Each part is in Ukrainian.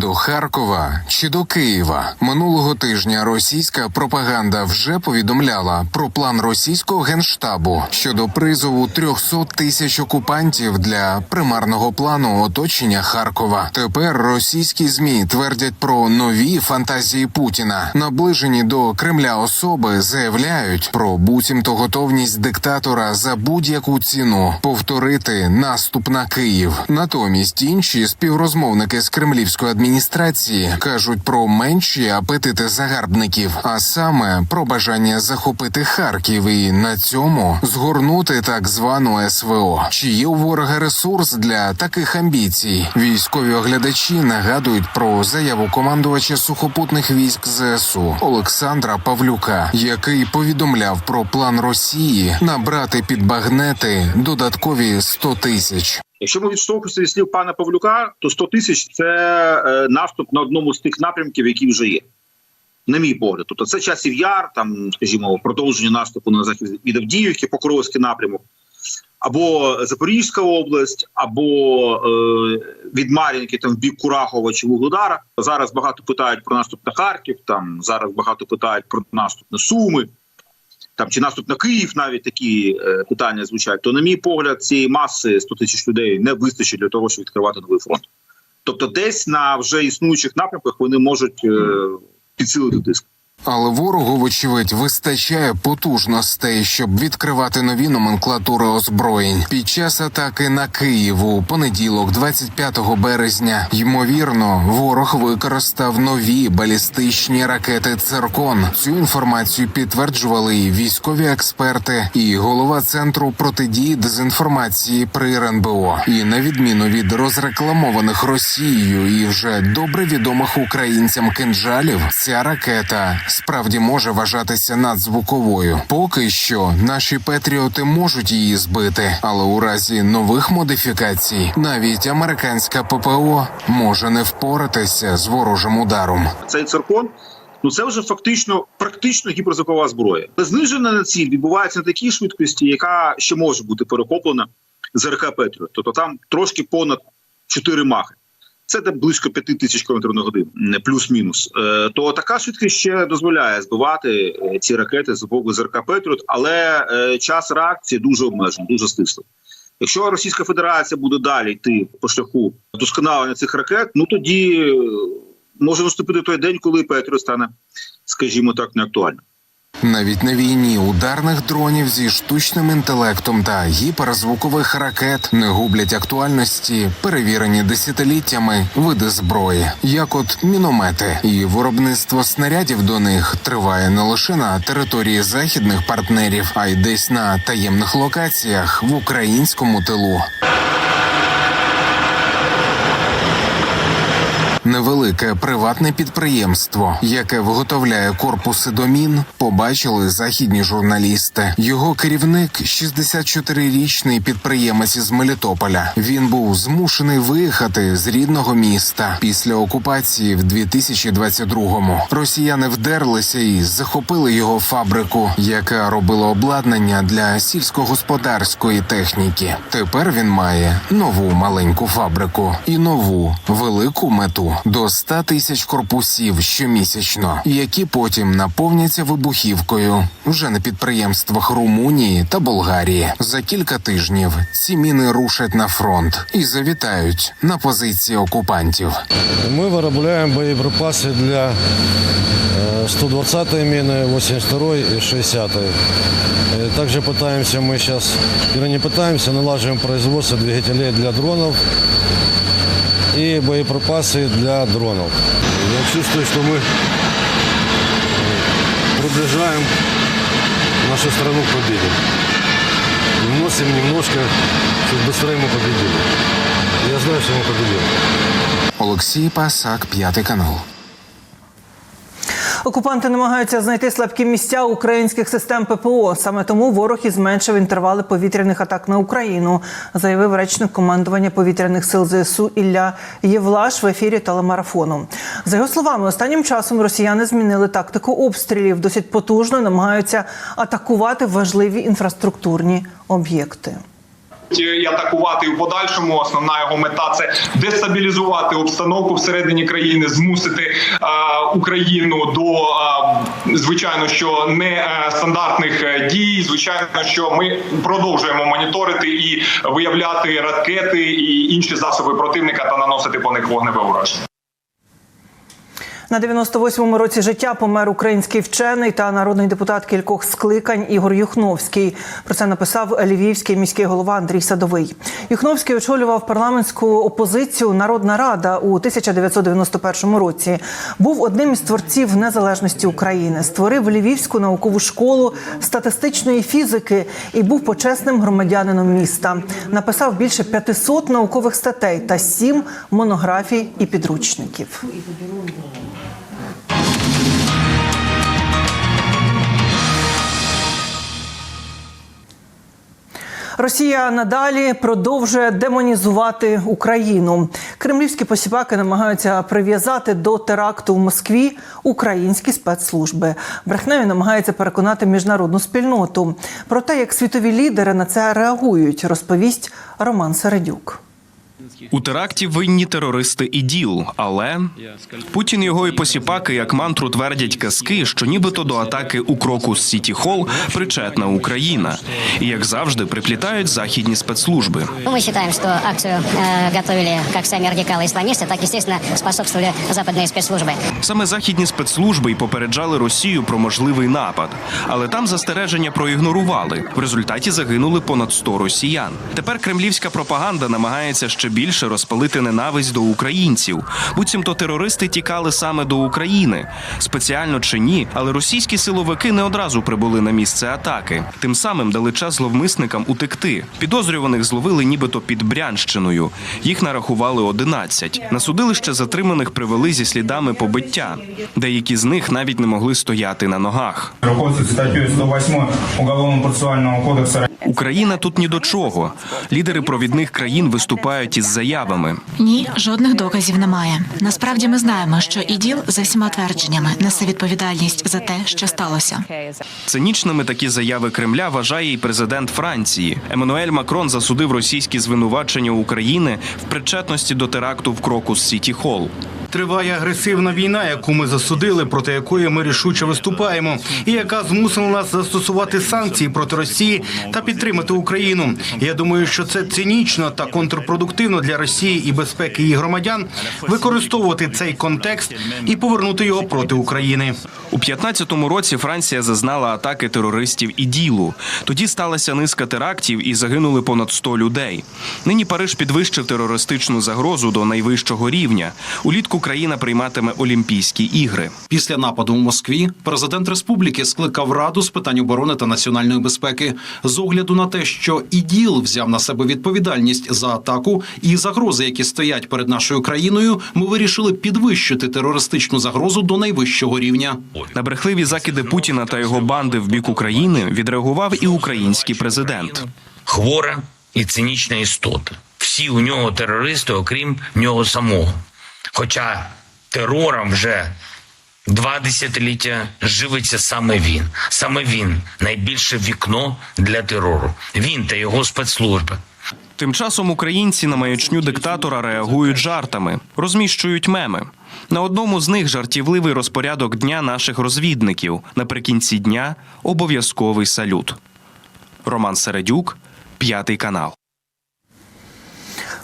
До Харкова чи до Києва минулого тижня російська пропаганда вже повідомляла про план російського генштабу щодо призову 300 тисяч окупантів для примарного плану оточення Харкова. Тепер російські змі твердять про нові фантазії Путіна. Наближені до Кремля особи заявляють про буцімто готовність диктатора за будь-яку ціну повторити наступ на Київ. Натомість інші співрозмовники з кремлівської адміністрації кажуть про менші апетити загарбників, а саме про бажання захопити Харків і на цьому згорнути так звану СВО. Чи є у ворога ресурс для таких амбіцій? Військові оглядачі нагадують про заяву командувача сухопутних військ ЗСУ Олександра Павлюка, який повідомляв про план Росії набрати під багнети додаткові 100 тисяч. Якщо ми відштовхуємося від слів пана Павлюка, то 100 тисяч це е, наступ на одному з тих напрямків, які вже є. На мій погляд, тобто це часів яр, там, скажімо, продовження наступу на захід від Авдіївки, Покровський напрямок, або Запорізька область, або е, від Мар'їнки там в бік Курахова чи Вугледара. Зараз багато питають про наступ на Харків. Там зараз багато питають про наступ на Суми. Там чи наступ на Київ, навіть такі е, питання звучать. То, на мій погляд, цієї маси 100 тисяч людей не вистачить для того, щоб відкривати новий фронт. Тобто, десь на вже існуючих напрямках вони можуть е, підсилити тиск. Але ворогу, вочевидь, вистачає потужностей, щоб відкривати нові номенклатури озброєнь. Під час атаки на Київ у понеділок, 25 березня, ймовірно, ворог використав нові балістичні ракети Циркон. Цю інформацію підтверджували і військові експерти, і голова центру протидії дезінформації при РНБО. І на відміну від розрекламованих Росією і вже добре відомих українцям кинджалів, ця ракета справді може вважатися надзвуковою. Поки що наші патріоти можуть її збити, але у разі нових модифікацій навіть американська ППО може не впоратися з ворожим ударом. Цей циркон. Ну це вже фактично практично гіперзвукова зброя. Знижена на ціль відбувається на такій швидкості, яка ще може бути перехоплена з РК Петріот. Тобто там трошки понад 4 махи. Це де близько 5 тисяч км на годину, не плюс-мінус. Е, то така швидкість ще дозволяє збивати е, ці ракети з боку з РК Петріот, але е, час реакції дуже обмежений, дуже стислий. Якщо Російська Федерація буде далі йти по шляху вдосконалення цих ракет, ну тоді може наступити той день, коли Петріот стане, скажімо так, неактуальним. Навіть на війні ударних дронів зі штучним інтелектом та гіперзвукових ракет не гублять актуальності, перевірені десятиліттями види зброї, як от міномети, і виробництво снарядів до них триває не лише на території західних партнерів, а й десь на таємних локаціях в українському тилу. Невелике приватне підприємство, яке виготовляє корпуси до мін, побачили західні журналісти. Його керівник, 64-річний підприємець із Мелітополя. Він був змушений виїхати з рідного міста після окупації в 2022-му. Росіяни вдерлися і захопили його фабрику, яка робила обладнання для сільськогосподарської техніки. Тепер він має нову маленьку фабрику і нову велику мету до 100 тисяч корпусів щомісячно, які потім наповняться вибухівкою вже на підприємствах Румунії та Болгарії. За кілька тижнів ці міни рушать на фронт і завітають на позиції окупантів. Мы виробляємо боєприпаси для э, 120-й мины, 82-й и 60-й. Э, Также пытаемся мы сейчас, или не пытаемся, налаживаем производство двигателей для дронов и боеприпасы для дронов. Я чувствую, что мы э, приближаем нашу страну к победе. Вносим немножко, чтобы быстрее мы победили. Я знаю, что мы победим. Олексій Пасак, п'ятий канал. Окупанти намагаються знайти слабкі місця українських систем ППО. Саме тому ворог і зменшив інтервали повітряних атак на Україну, заявив речник командування повітряних сил ЗСУ Ілля Євлаш в ефірі телемарафону. За його словами, останнім часом росіяни змінили тактику обстрілів, досить потужно намагаються атакувати важливі інфраструктурні об'єкти. І атакувати в подальшому. Основна його мета це дестабілізувати обстановку всередині країни, змусити е, Україну до е, звичайно, що не е, стандартних дій. Звичайно, що ми продовжуємо моніторити і виявляти ракети і інші засоби противника та наносити по них вогневе ураження. На 98-му році життя помер український вчений та народний депутат кількох скликань Ігор Юхновський. Про це написав львівський міський голова Андрій Садовий. Юхновський очолював парламентську опозицію Народна Рада у 1991 році. Був одним із творців незалежності України. Створив Львівську наукову школу статистичної фізики і був почесним громадянином міста. Написав більше 500 наукових статей та сім монографій і підручників. Росія надалі продовжує демонізувати Україну. Кремлівські посіпаки намагаються прив'язати до теракту в Москві українські спецслужби. Брехневі намагається переконати міжнародну спільноту. Про те, як світові лідери на це реагують, розповість Роман Середюк. У теракті винні терористи і ДІЛ, але Путін його і посіпаки як мантру твердять казки, що нібито до атаки у кроку з Сіті Холл причетна Україна, і як завжди приплітають західні спецслужби. Ну, Мы считаем, что акцию э, готовили как сами радикалы-исламисты, так, естественно, способствовали западные спецслужбы. Саме західні спецслужби й попереджали Росію про можливий напад, але там застереження проігнорували. В результаті загинули понад 100 росіян. Тепер кремлівська пропаганда намагається ще більше розпалити ненависть до українців. Буцімто терористи тікали саме до України. Спеціально чи ні, але російські силовики не одразу прибули на місце атаки. Тим самим дали час зловмисникам утекти. Підозрюваних зловили нібито під Брянщиною. Їх нарахували 11. На судилище затриманих привели зі слідами побиття. Деякі з них навіть не могли стояти на ногах. Руководствуясь статьей 108 Уголовно-процессуального кодекса Україна тут ні до чого. Лідери провідних країн виступають із заявами. Ні, жодних доказів немає. Насправді ми знаємо, що іділ за всіма твердженнями несе відповідальність за те, що сталося. Цинічними такі заяви Кремля вважає і президент Франції. Еммануель Макрон засудив російські звинувачення України в причетності до теракту в Крокус Сіті Холл. Триває агресивна війна, яку ми засудили, проти якої ми рішуче виступаємо, і яка змусила нас застосувати санкції проти Росії та підтримати Україну. Я думаю, що це цинічно та контрпродуктивно для Росії і безпеки її громадян використовувати цей контекст і повернути його проти України. У 15-му році Франція зазнала атаки терористів і ділу. Тоді сталася низка терактів і загинули понад 100 людей. Нині Париж підвищив терористичну загрозу до найвищого рівня. Улітку країна прийматиме Олімпійські ігри. Після нападу в Москві президент республіки скликав раду з питань оборони та національної безпеки з огляду на те, що іділ взяв на себе відповідальність за атаку і загрози, які стоять перед нашою країною. Ми вирішили підвищити терористичну загрозу до найвищого рівня. На брехливі закиди Путіна та його банди в бік України відреагував і український президент. хвора і цинічна істота. Всі у нього терористи, окрім нього самого. Хоча терором вже два десятиліття живиться саме він. Саме він найбільше вікно для терору. Він та його спецслужби. Тим часом українці на маячню диктатора реагують жартами, розміщують меми. На одному з них жартівливий розпорядок дня наших розвідників. Наприкінці дня обов'язковий салют. Роман Середюк, п'ятий канал.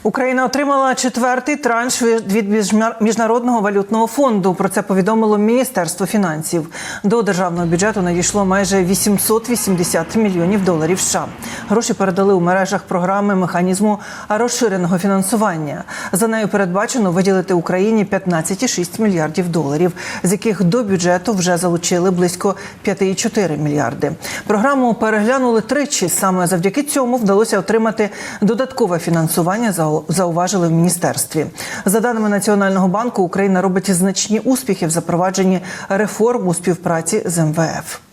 Україна отримала четвертий транш від Міжна- міжнародного валютного фонду. Про це повідомило Міністерство фінансів. До державного бюджету надійшло майже 880 мільйонів доларів. США. гроші передали у мережах програми механізму розширеного фінансування. За нею передбачено виділити Україні 15,6 мільярдів доларів, з яких до бюджету вже залучили близько 5,4 мільярди. Програму переглянули тричі. Саме завдяки цьому вдалося отримати додаткове фінансування. за- Зауважили в міністерстві. За даними Національного банку, Україна робить значні успіхи в запровадженні реформ у співпраці з МВФ.